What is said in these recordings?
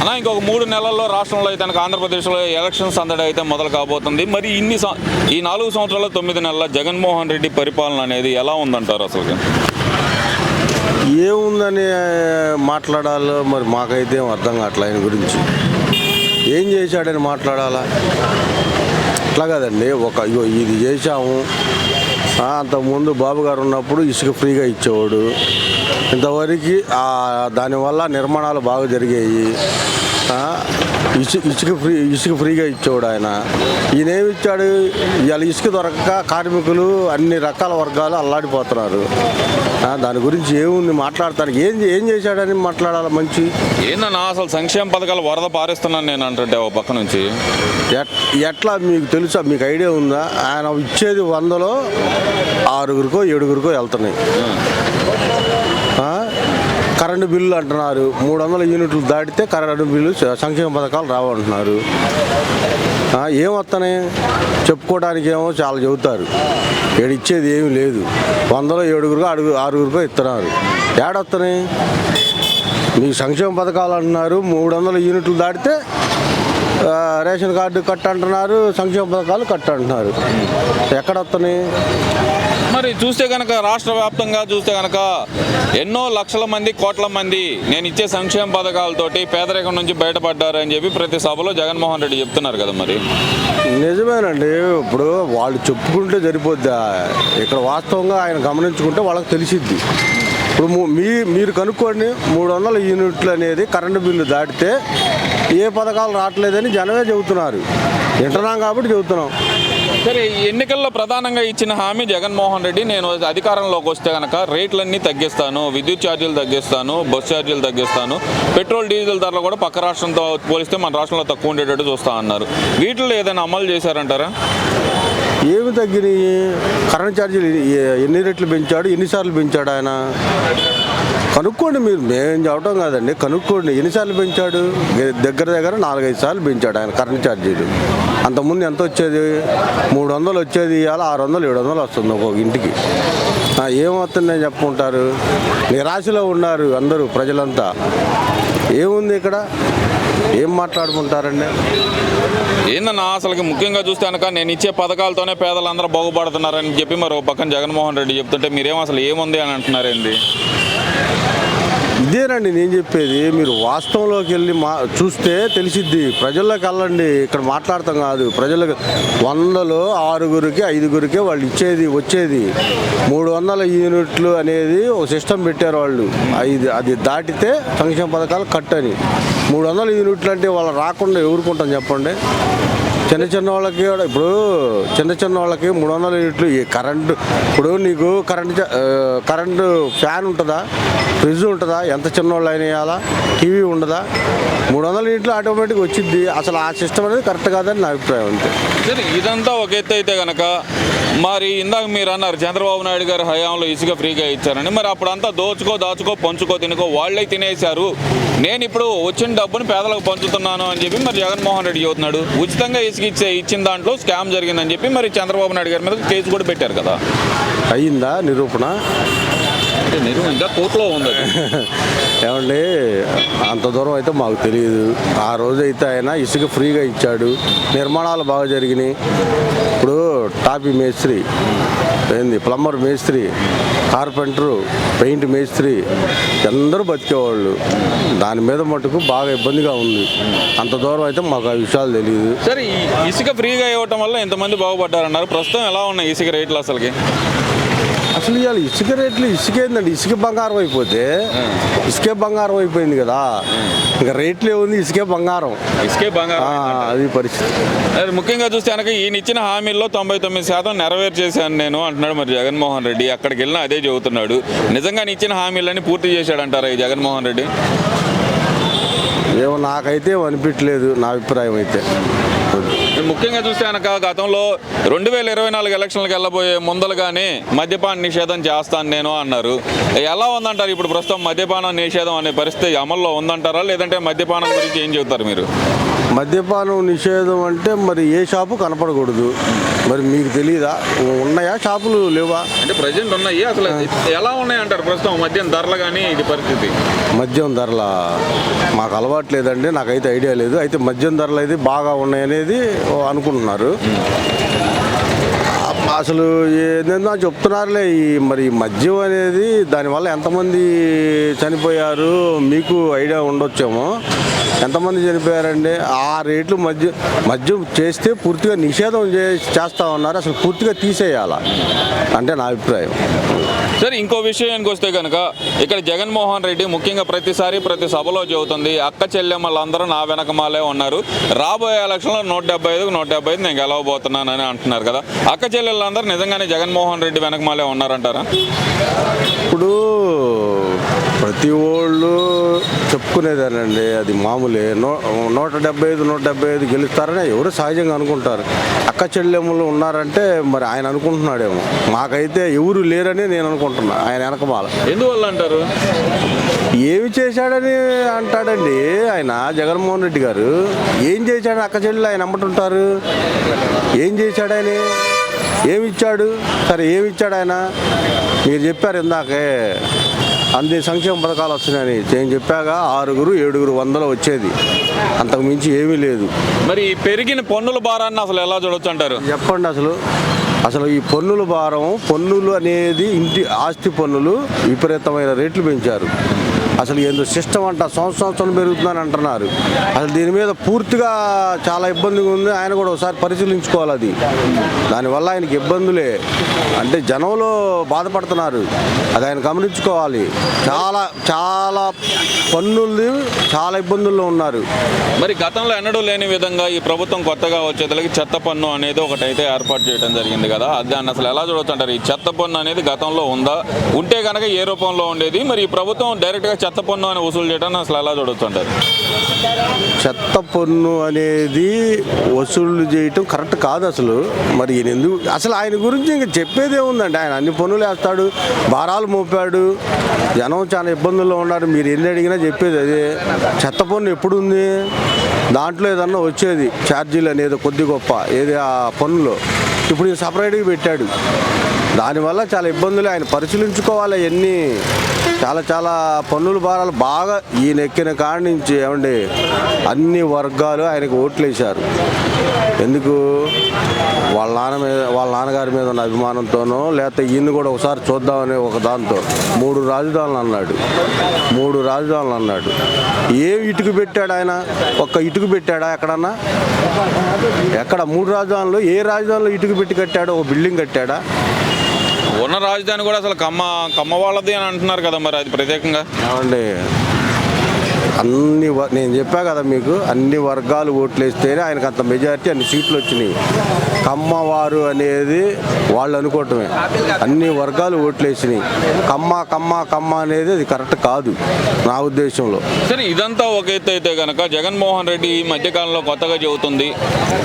అలా ఇంకొక మూడు నెలల్లో రాష్ట్రంలో అయితే కనుక ఆంధ్రప్రదేశ్లో ఎలక్షన్ సందడి అయితే మొదలు కాబోతుంది. మరి ఇన్ని ఈ నాలుగు సంవత్సరాల తొమ్మిది నెలల జగన్మోహన్ రెడ్డి పరిపాలన అనేది ఎలా ఉందంటారు అసలు ఏముందని మాట్లాడాలో మరి మాకైతే ఏం అర్థం కావట్లే ఆయన గురించి. ఏం చేశాడని మాట్లాడాలా? అట్లా కదండి. ఒక ఇగో ఇది చేశాము. అంతకుముందు బాబు గారు ఉన్నప్పుడు ఇసుక ఫ్రీగా ఇచ్చేవాడు. ఇంతవరకు ఆ, దానివల్ల నిర్మాణాలు బాగా జరిగాయి. ఆ, ఇసు ఇసుక ఫ్రీ ఇసుక ఫ్రీగా ఇచ్చేవాడు ఆయన. ఈయన ఏమి ఇచ్చాడు? ఇవాళ ఇసుక దొరకక కార్మికులు అన్ని రకాల వర్గాలు అల్లాడిపోతున్నారు. దాని గురించి ఏముంది? మాట్లాడతానికి ఏం ఏం చేశాడని మాట్లాడాలి మంచి? ఏందన్నా అసలు సంక్షేమ పథకాలు వరద పారిస్తున్నాను నేను అంటుంటే ఓ పక్క నుంచి. ఎట్- ఎట్లా మీకు తెలుసా? మీకు ఐడియా ఉందా? ఆయన ఇచ్చేది వందలో ఆరుగురికో ఏడుగురికో వెళ్తున్నాయి? కరెంటు బిల్లు అంటున్నారు. మూడు వందల యూనిట్లు దాటితే కరెంటు బిల్లు సంక్షేమ పథకాలు రావంటున్నారు. ఆ, ఏం చెప్పుకోవడానికి ఏమో చాలా చెబుతారు. ఏడు ఇచ్చేది ఏమీ లేదు. వందలో ఏడుగురుగా అడుగు ఆరుగురుగా ఇస్తున్నారు ఏడొస్తాయి మీకు సంక్షేమ పథకాలు అంటున్నారు. మూడు వందల యూనిట్లు దాటితే రేషన్ కార్డు కట్ అంటున్నారు సంక్షేమ పథకాలు కట్ అంటున్నారు ఎక్కడ వస్తున్నాయి మరి చూస్తే కనుక రాష్ట్ర వ్యాప్తంగా చూస్తే కనుక ఎన్నో లక్షల మంది కోట్ల మంది నేను ఇచ్చే సంక్షేమ పథకాలతోటి పేదరికం నుంచి బయటపడ్డారని చెప్పి ప్రతి సభలో జగన్మోహన్ రెడ్డి చెప్తున్నారు కదా మరి. నిజమేనండి. ఇప్పుడు వాళ్ళు చెప్పుకుంటే సరిపోద్దా? ఇక్కడ వాస్తవంగా ఆయన గమనించుకుంటే వాళ్ళకి తెలిసిద్ది. ఇప్పుడు మీ మీరు కనుక్కోండి మూడు వందల యూనిట్లు అనేది కరెంటు బిల్లు దాటితే ఏ పథకాలు రావట్లేదని జనమే చెబుతున్నారు. వింటున్నాం కాబట్టి చెబుతున్నాం. సరే ఈ ఎన్నికల్లో ప్రధానంగా ఇచ్చిన హామీ జగన్మోహన్ రెడ్డి నేను అధికారంలోకి వస్తే కనుక రేట్లన్నీ తగ్గిస్తాను విద్యుత్ ఛార్జీలు తగ్గిస్తాను బస్ ఛార్జీలు తగ్గిస్తాను పెట్రోల్ డీజిల్ ధరలు కూడా పక్క రాష్ట్రంతో పోలిస్తే మన రాష్ట్రంలో తక్కువ ఉండేటట్టు చూస్తా అన్నారు. వీటిలో ఏదైనా అమలు చేశారంటారా? ఏమి తగ్గినాయి? కరెంట్ ఛార్జీలు ఎన్ని రేట్లు పెంచాడు? ఎన్నిసార్లు పెంచాడు ఆయన? కనుక్కోండి మీరు. మేము చెప్పడం కాదండి. కనుక్కోండి. ఎన్నిసార్లు పెంచాడు? దగ్గర దగ్గర నాలుగైదు సార్లు పెంచాడు ఆయన కరెంట్ ఛార్జీలు. అంతకుముందు ఎంత వచ్చేది? మూడు వందలు వచ్చేది ఇవాళ ఆరు వందలు ఏడు వందలు వస్తుంది ఒక్కొక్క ఇంటికి ఏమవుతుందని చెప్పుకుంటారు? నిరాశలో ఉన్నారు అందరూ ప్రజలంతా. ఏముంది ఇక్కడ? ఏం మాట్లాడుకుంటారండి? ఏందన్నా అసలు ముఖ్యంగా చూస్తే కనుక నేను ఇచ్చే పథకాలతోనే పేదలందరూ బాగుపడుతున్నారని చెప్పి మరి పక్కన జగన్మోహన్ రెడ్డి చెప్తుంటే మీరేం అసలు ఏముంది అని అంటున్నారేంది ఇదేనండి నేను చెప్పేది మీరు వాస్తవంలోకి వెళ్ళి మా చూస్తే తెలిసిద్ది. ప్రజల్లోకి వెళ్ళండి ఇక్కడ మాట్లాడతాం కాదు. ప్రజలకు వందలో ఆరుగురికి ఐదుగురికి వాళ్ళు ఇచ్చేది వచ్చేది. మూడు వందల యూనిట్లు అనేది ఒక సిస్టమ్ పెట్టారు వాళ్ళు. ఐదు అది దాటితే సంక్షేమ పథకాలు కట్ అని మూడు వందల యూనిట్లు అంటే వాళ్ళు రాకుండా ఎవరుకుంటాం చెప్పండి? చిన్న చిన్న వాళ్ళకి కూడా ఇప్పుడు చిన్న చిన్న వాళ్ళకి మూడు వందల యూనిట్లు కరెంటు ఇప్పుడు నీకు కరెంట్ కరెంటు ఫ్యాన్ ఉంటుందా? ఫ్రిడ్జ్ ఉంటుందా? ఎంత చిన్న వాళ్ళు అయిన వేయాలా టీవీ ఉండదా? మూడు వందల యూనిట్లు ఆటోమేటిక్ వచ్చింది అసలు ఆ సిస్టమ్ అనేది కరెక్ట్ కాదని నా అభిప్రాయం అంతే. సరే ఇదంతా ఒక ఎత్తు అయితే కనుక మరి ఇందాక మీరు అన్నారు చంద్రబాబు నాయుడు గారు హయాంలో ఇసుక ఫ్రీగా ఇచ్చారని. మరి అప్పుడు అంతా దోచుకో దాచుకో పంచుకో తినుకో వాళ్ళే తినేశారు. నేను ఇప్పుడు వచ్చిన డబ్బుని పేదలకు పంచుతున్నాను అని చెప్పి మరి జగన్మోహన్ రెడ్డి చెబుతున్నాడు. ఉచితంగా ఇసుక ఇచ్చే ఇచ్చిన దాంట్లో స్కామ్ జరిగిందని చెప్పి మరి చంద్రబాబు నాయుడు గారి మీద కేసు కూడా పెట్టారు కదా అయ్యిందా నిరూపణ అంటే నిజం ఇంకా కోర్టులో ఉంది. ఏమండి అంత దూరం అయితే మాకు తెలియదు ఆ రోజు అయితే ఆయన ఇసుక ఫ్రీగా ఇచ్చాడు. నిర్మాణాలు బాగా జరిగినాయి. ఇప్పుడు టాపీ మేస్త్రి ఏంది ప్లంబర్ మేస్త్రి కార్పెంటరు పెయింట్ మేస్త్రి అందరూ బతికేవాళ్ళు. దాని మీద మటుకు బాగా ఇబ్బందిగా ఉంది. అంత దూరం అయితే మాకు ఆ విషయాలు తెలియదు సరే ఇసుక ఫ్రీగా ఇవ్వటం వల్ల ఎంతమంది బాగుపడ్డారన్నారు. ప్రస్తుతం ఎలా ఉన్నాయి ఇసుక రేట్లు అసలుకి? అసలు ఇవాళ ఇసుక రేట్లు ఇసుక ఏందండి? ఇసుక బంగారం అయిపోతే ఇసుకే బంగారం అయిపోయింది కదా. ఇంకా రేట్లు ఏముంది ఇసుకే బంగారం. ఇసుకే ఆ, బంగారం అది పరిస్థితి. అది ముఖ్యంగా చూస్తే కనుక ఈయన ఇచ్చిన హామీల్లో తొంభై తొమ్మిది శాతం నెరవేర్చేశాను నేను అంటున్నాడు మరి జగన్మోహన్ రెడ్డి. అక్కడికి వెళ్ళినా అదే చెబుతున్నాడు. నిజంగా ఇచ్చిన హామీలన్నీ పూర్తి చేశాడంటారా ఈ జగన్మోహన్ రెడ్డి? ఏమో నాకైతే ఏం అనిపించలేదు నా అభిప్రాయం అయితే. ముఖ్యంగా చూస్తే కనుక గతంలో రెండు వేల ఇరవై నాలుగు ఎలక్షన్లకు వెళ్ళబోయే ముందలుగానే మద్యపాన నిషేధం చేస్తాను నేను అన్నారు. ఎలా ఉందంటారు ఇప్పుడు ప్రస్తుతం మద్యపానం నిషేధం అనే పరిస్థితి అమల్లో ఉందంటారా? లేదంటే మద్యపానం గురించి ఏం చెబుతారు మీరు? మద్యపానం నిషేధం అంటే మరి ఏ షాపు కనపడకూడదు. మరి మీకు తెలియదా ఉన్నాయా? షాపులు లేవా? అంటే ప్రజెంట్ ఉన్నాయి? అసలు ఎలా ఉన్నాయి అంటారు ప్రస్తుతం మద్యం ధరలు కానీ ఇది పరిస్థితి? మద్యం ధరల మాకు అలవాటు లేదండి నాకైతే ఐడియా లేదు. అయితే మద్యం ధరలు అయితే బాగా ఉన్నాయనేది అనుకుంటున్నారు. అసలు ఏంటంటే చెప్తున్నారులే ఈ మరి ఈ మద్యం అనేది దానివల్ల ఎంతమంది చనిపోయారు మీకు ఐడియా ఉండొచ్చేమో. ఎంతమంది చనిపోయారండి? ఆ రేట్లు మద్యం మద్యం చేస్తే పూర్తిగా నిషేధం చేస్తా ఉన్నారు. అసలు పూర్తిగా తీసేయాల? అంటే నా అభిప్రాయం. సరే ఇంకో విషయానికి వస్తే కనుక ఇక్కడ జగన్మోహన్ రెడ్డి ముఖ్యంగా ప్రతిసారి ప్రతి సభలో చెబుతుంది అక్క చెల్లెమ్మలందరూ నా వెనకమాలే ఉన్నారు. రాబోయే ఎలక్షన్లో నూట డెబ్బై ఐదుకు నూట డెబ్బై ఐదు నేను గెలవబోతున్నానని అంటున్నారు కదా. అక్క చెల్లెళ్ళందరూ నిజంగానే జగన్మోహన్ రెడ్డి వెనకమాలే ఉన్నారంటారా? ఇప్పుడు ప్రతి ఓళ్ళు చెప్పుకునేదేనండి అది మామూలే. నూ నూట డెబ్బై ఐదు నూట డెబ్బై ఐదు గెలుస్తారని ఎవరు సహజంగా అనుకుంటారు. అక్క చెల్లెములు ఉన్నారంటే మరి ఆయన అనుకుంటున్నాడేమో. మాకైతే ఎవరు లేరని నేను అనుకుంటున్నా ఆయన వెనకమాల ఎందువల్ల అంటారు? ఏమి చేశాడని అంటాడండి ఆయన జగన్మోహన్ రెడ్డి గారు. ఏం చేశాడు అక్క చెల్లెలు ఆయన అమ్మటుంటారు? ఏం చేశాడు ఆయన? ఏమి ఇచ్చాడు? సరే ఏమి ఇచ్చాడు ఆయన? మీరు చెప్పారు ఇందాకే. అన్ని సంక్షేమ పథకాలు వస్తున్నాయని. నేను చెప్పాక ఆరుగురు ఏడుగురు వందలు వచ్చేది. అంతకు మించి ఏమీ లేదు. మరి ఈ పెరిగిన పన్నుల భారాన్ని అసలు ఎలా చూడొచ్చు అంటారు? చెప్పండి అసలు. అసలు ఈ పన్నుల భారం పన్నులు అనేది ఇంటి ఆస్తి పన్నులు విపరీతమైన రేట్లు పెంచారు. అసలు ఏందో సిస్టమ్ అంట సంవత్సరం సంవత్సరం పెరుగుతుందని అంటున్నారు. అసలు దీని మీద పూర్తిగా చాలా ఇబ్బందిగా ఉంది. ఆయన కూడా ఒకసారి పరిశీలించుకోవాలి అది. దానివల్ల ఆయనకి ఇబ్బందులే. అంటే జనంలో బాధపడుతున్నారు. అది ఆయన గమనించుకోవాలి. చాలా చాలా పన్నులు చాలా ఇబ్బందుల్లో ఉన్నారు. మరి గతంలో ఎన్నడూ లేని విధంగా ఈ ప్రభుత్వం కొత్తగా వచ్చేదలకి చెత్త పన్ను అనేది ఒకటైతే ఏర్పాటు చేయడం జరిగింది. కదా? అది దాన్ని అసలు ఎలా చూడొచ్చు అంటారు ఈ చెత్త పన్ను అనేది గతంలో ఉందా? ఉంటే కనుక ఏ రూపంలో ఉండేది? మరి ఈ ప్రభుత్వం డైరెక్ట్గా చెత్త పన్ను అని వసూలు చేయడాన్ని అసలు ఎలా చూడొచ్చు అంటారు చెత్త పన్ను అనేది వసూలు చేయటం కరెక్ట్ కాదు అసలు. మరి ఈయన ఎందుకు? అసలు ఆయన గురించి ఇంకా చెప్పేదే ఉందండి. ఆయన అన్ని పన్నులు వేస్తాడు భారాలు మోపాడు జనం చాలా ఇబ్బందుల్లో ఉన్నారు మీరు ఎన్ని అడిగినా చెప్పేది అదే. చెత్త పన్ను ఎప్పుడు ఉంది దాంట్లో ఏదన్నా వచ్చేది ఛార్జీలు అనేది కొద్ది గొప్ప. ఏది ఆ పన్నులో? ఇప్పుడు సపరేట్గా పెట్టాడు. దానివల్ల చాలా ఇబ్బందులు ఆయన పరిశీలించుకోవాలి అవన్నీ చాలా చాలా పన్నుల భారాలు బాగా ఈయన ఎక్కిన కాడి నుంచి ఏమండి అన్ని వర్గాలు ఆయనకు ఓట్లు వేశారు ఎందుకు? వాళ్ళ నాన్న మీద వాళ్ళ నాన్నగారి మీద ఉన్న అభిమానంతోనో లేకపోతే ఈయన కూడా ఒకసారి చూద్దామని ఒక దాంతో. మూడు రాజధానులు అన్నాడు. మూడు రాజధానులు అన్నాడు. ఏం ఇటుకు పెట్టాడు ఆయన? ఒక్క ఇటుకు పెట్టాడా ఎక్కడన్నా? ఎక్కడ? మూడు రాజధానులు. ఏ రాజధానిలో ఇటుకు పెట్టి కట్టాడో? ఒక బిల్డింగ్ కట్టాడా? ఉన్న రాజధాని కూడా అసలు కమ్మ కమ్మ వాళ్ళది అని అంటున్నారు కదా మరి అది ప్రత్యేకంగా? ఏమండి? అన్ని నేను చెప్పా కదా మీకు అన్ని వర్గాలు ఓట్లు వేస్తేనే ఆయనకు అంత మెజారిటీ అన్ని సీట్లు వచ్చినాయి. కమ్మవారు అనేది వాళ్ళు అనుకోవటమే. అన్ని వర్గాలు ఓట్లు వేసినాయి కమ్మ కమ్మ కమ్మ అనేది అది కరెక్ట్ కాదు నా ఉద్దేశంలో. సరే ఇదంతా ఒక ఎత్తు అయితే కనుక జగన్మోహన్ రెడ్డి ఈ మధ్యకాలంలో కొత్తగా చెబుతుంది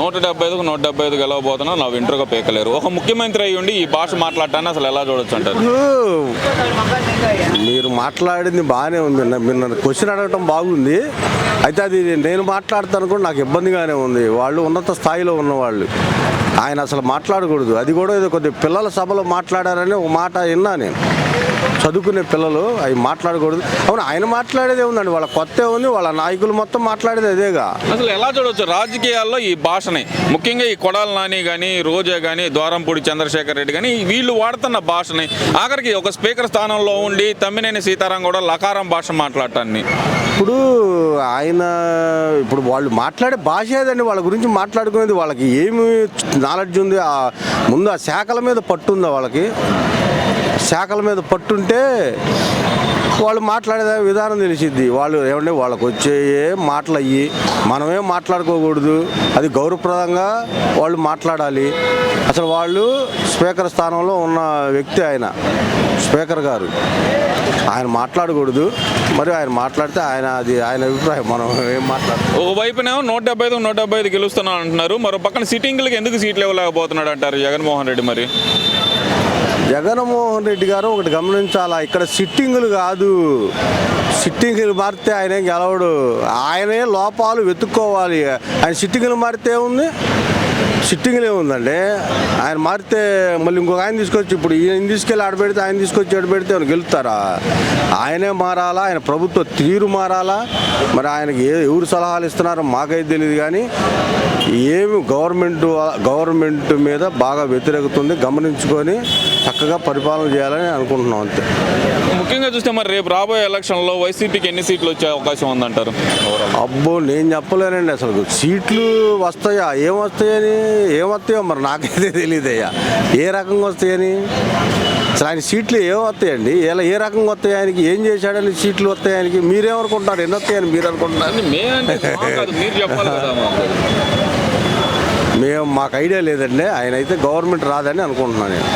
నూట డెబ్బై ఐదుకు నూట డెబ్బై ఐదు గెలవబోతున్నా నా వింటర్గా పేకలేరు. ఒక ముఖ్యమంత్రి అయ్యి ఉండి ఈ భాష మాట్లాడటాన్ని అసలు ఎలా చూడొచ్చు అంటారు? మీరు మాట్లాడింది బాగానే ఉంది. నన్ను క్వశ్చన్ అడగటం బాగుంది. అయితే అది నేను మాట్లాడతాను కూడా నాకు ఇబ్బందిగానే ఉంది. వాళ్ళు ఉన్నత స్థాయిలో ఉన్నవాళ్ళు. ఆయన అసలు మాట్లాడకూడదు. అది కూడా ఏదో కొద్ది పిల్లల సభలో మాట్లాడారని ఒక మాట విన్నా నేను. చదువుకునే పిల్లలు అవి మాట్లాడకూడదు. అవును ఆయన మాట్లాడేదే ఉందండి. వాళ్ళ కొత్త ఉంది వాళ్ళ నాయకులు మొత్తం మాట్లాడేది అదేగా. అసలు ఎలా చూడొచ్చు? రాజకీయాల్లో ఈ భాషని. ముఖ్యంగా ఈ కొడాల నాని కానీ రోజా కానీ ద్వారంపూడి చంద్రశేఖర్ రెడ్డి కానీ వీళ్ళు వాడుతున్న భాషని. ఆఖరికి ఒక స్పీకర్ స్థానంలో ఉండి తమ్మినేని సీతారాం కూడా లకారం భాష మాట్లాడటాన్ని. ఇప్పుడు ఆయన ఇప్పుడు వాళ్ళు మాట్లాడే భాష ఏదండి? వాళ్ళ గురించి మాట్లాడుకునేది వాళ్ళకి ఏమి నాలెడ్జ్ ఉంది. ఆ ముందు ఆ శాఖల మీద పట్టు ఉందా వాళ్ళకి? శాఖల మీద పట్టుంటే వాళ్ళు మాట్లాడే విధానం తెలిసిద్ది. వాళ్ళు ఏమంటే వాళ్ళకు వచ్చేయే మాటలు అయ్యి మనమేం మాట్లాడుకోకూడదు. అది గౌరవప్రదంగా వాళ్ళు మాట్లాడాలి. అసలు వాళ్ళు స్పీకర్ స్థానంలో ఉన్న వ్యక్తి ఆయన స్పీకర్ గారు. ఆయన మాట్లాడకూడదు. మరి ఆయన మాట్లాడితే ఆయన అది ఆయన అభిప్రాయం. మనం ఏం మాట్లాడతాం ఒక వైపునేమో నూట డెబ్బై ఐదు నూట డెబ్బై ఐదు గెలుస్తున్నాను అంటున్నారు మరో పక్కన సిట్టింగ్లకు ఎందుకు సీట్లు ఇవ్వలేకపోతున్నాడు అంటారు జగన్మోహన్ రెడ్డి మరి? జగన్మోహన్ రెడ్డి గారు ఒకటి గమనించాలా? ఇక్కడ సిట్టింగులు కాదు. సిట్టింగులు మారితే ఆయన గెలవడు. ఆయనే లోపాలు వెతుక్కోవాలి. ఆయన సిట్టింగులు మారితే ఉంది సిట్టింగ్లు ఏముందండి ఆయన మారితే మళ్ళీ ఇంకొక ఆయన తీసుకొచ్చి ఇప్పుడు ఈయన తీసుకెళ్ళి ఆడ పెడితే ఆయన తీసుకొచ్చి ఆడ పెడితే ఆయన గెలుస్తారా? ఆయనే మారాలా? ఆయన ప్రభుత్వ తీరు మారాలా? మరి ఆయనకి ఏ ఎవరు సలహాలు ఇస్తున్నారో? మాకైతే తెలియదు కానీ ఏమి గవర్నమెంట్ గవర్నమెంట్ మీద బాగా వ్యతిరేకత ఉంది గమనించుకొని చక్కగా పరిపాలన చేయాలని అనుకుంటున్నాం అంతే. ముఖ్యంగా చూస్తే మరి రేపు రాబోయే ఎలక్షన్లో వైసీపీకి ఎన్ని సీట్లు వచ్చే అవకాశం ఉందంటారు? అబ్బో నేను చెప్పలేనండి అసలు. సీట్లు వస్తాయా? ఏం వస్తాయని ఏం వస్తాయో మరి నాకైతే తెలియదయ్యా ఏ రకంగా వస్తాయని? అసలు ఆయన సీట్లు ఏం వస్తాయండి? ఎలా ఏ రకంగా వస్తాయి ఆయనకి? ఏం చేశాడని సీట్లు వస్తాయి ఆయనకి? మీరేమనుకుంటారు ఎన్ని వస్తాయని మీరు అనుకుంటున్నారు మీరు. మేము మాకు ఐడియా లేదండి. ఆయన అయితే గవర్నమెంట్ రాదని అనుకుంటున్నాను నేను.